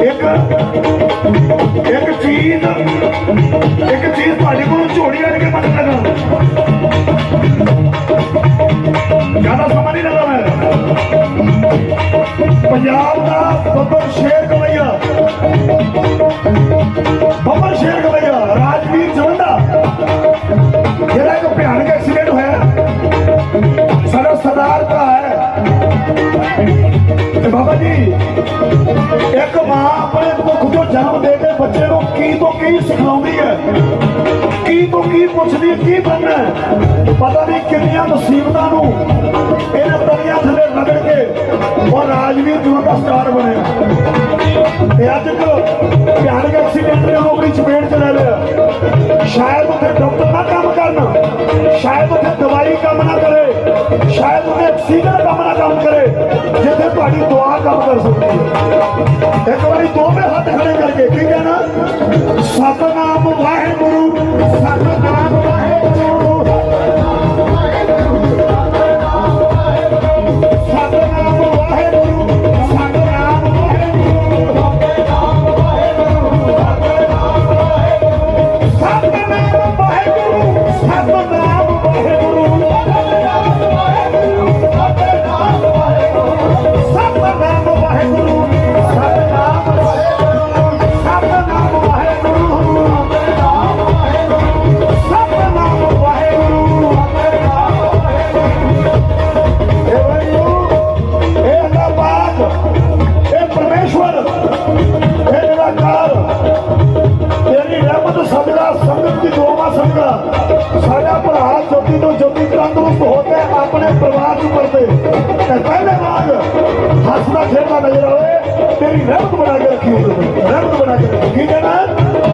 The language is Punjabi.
ਇੱਕ ਇੱਕ ਚੀਜ਼ ਇੱਕ ਚੀਜ਼ ਤੁਹਾਡੇ ਕੋਲੋਂ ਝੋੜੀ ਆਣ ਕੇ ਮੰਗ ਲੈਣਾ ਜ਼ਿਆਦਾ ਸਮਾਂ ਨਹੀਂ ਲੈਣਾ ਮੈਂ ਪੰਜਾਬ ਦਾ ਬੱਬਰ ਸ਼ੇਰ ਗਵਈਆ ਬੱਬਰ ਸ਼ੇਰ ਗਵਈਆ ਰਾਜਵੀਰ ਜਵੰਦਾ ਜਿਹੜਾ ਇੱਕ ਭਿਆਨਕ ਐਕਸੀਡੈਂਟ ਹੋਇਆ ਸਾਡਾ ਸਰਦਾਰ ਬਾਬਾ ਜੀ। ਇੱਕ ਮਾਂ ਆਪਣੇ ਮੁਖ ਤੋਂ ਜਨਮ ਦੇ ਕੇ ਬੱਚੇ ਨੂੰ ਕੀ ਤੋਂ ਕੀ ਸਿਖਾਉਂਦੀ ਹੈ? ਕੀ ਤੋਂ ਕੀ ਪੁੱਛਦੀ ਕੀ ਬਣਨਾ ਪਤਾ ਨਹੀਂ ਕਿੰਨੀਆਂ ਮੁਸੀਬਤਾਂ ਨੂੰ ਇਹਨਾਂ ਤਲੀਆਂ ਥੱਲੇ ਰਗੜ ਕੇ ਉਹ ਰਾਜਵੀਰ ਜੂਨ ਦਾ ਸਟਾਰ ਬਣਿਆ। ਤੇ ਅੱਜ ਇੱਕ ਭਿਆਨਕ ਐਕਸੀਡੈਂਟ ਨੇ ਉਹਨੂੰ ਆਪਣੀ ਚਪੇਟ ਚ ਲੈ ਲਿਆ। ਸ਼ਾਇਦ ਉੱਥੇ ਡਾਕਟਰ ਨਾ ਕੰਮ ਕਰਨ, ਸ਼ਾਇਦ ਉੱਥੇ ਦਵਾਈ ਕੰਮ ਨਾ ਕਰੇ, ਸ਼ਾਇਦ ਉੱਥੇ ਆਕਸੀਜਨ ਕੰਮ ਨਾ ਕੰਮ ਕਰੇ। ਜਿੱਥੇ ਤੁਹਾਡੀ ਦੁਆ ਕੰਮ ਕਰ ਸਕਦੀ ਹੈ। ਇੱਕ ਵਾਰੀ ਦੋਵੇਂ ਹੱਥ ਖੜੇ ਕਰਕੇ, ਕੀ ਕਹਿਣਾ? ਸਤਨਾਮ ਵਾਹਿਗੁਰੂ ਸਤਨਾਮ ਵਾਹਿਗੁਰੂ। ਸਤਨਾਮ ਵਾਹਿਗੁਰੂ ਸਤਨਾਮ ਵਾਹਿਗੁਰੂ। ਸਤਨਾਮ ਵਾਹਿਗੁਰੂ ਸਤਨਾਮ ਵਾਹਿਗੁਰੂ। ਤੇਰੀ ਰਹਿਮਤ ਸਦਕਾ ਸੰਗਤ ਦੀ ਦੁਆ ਸਦਕਾ ਸਾਡਾ ਭਰਾ ਜੋਤੀ ਤੋਂ ਜੋਤੀ ਤੰਦਰੁਸਤ ਹੋ ਕੇ ਆਪਣੇ ਪਰਿਵਾਰ ਨੂੰ ਪਰਦੇ। ਤੇ ਪਹਿਲੇ ਵਾਂਗ ਹੱਸਦਾ ਖੇਡਦਾ ਨਜ਼ਰ ਆਵੇ, ਤੇਰੀ ਰਹਿਮਤ ਬਣਾ ਕੇ ਰੱਖੀ ਉਹਦੇ ਤੇ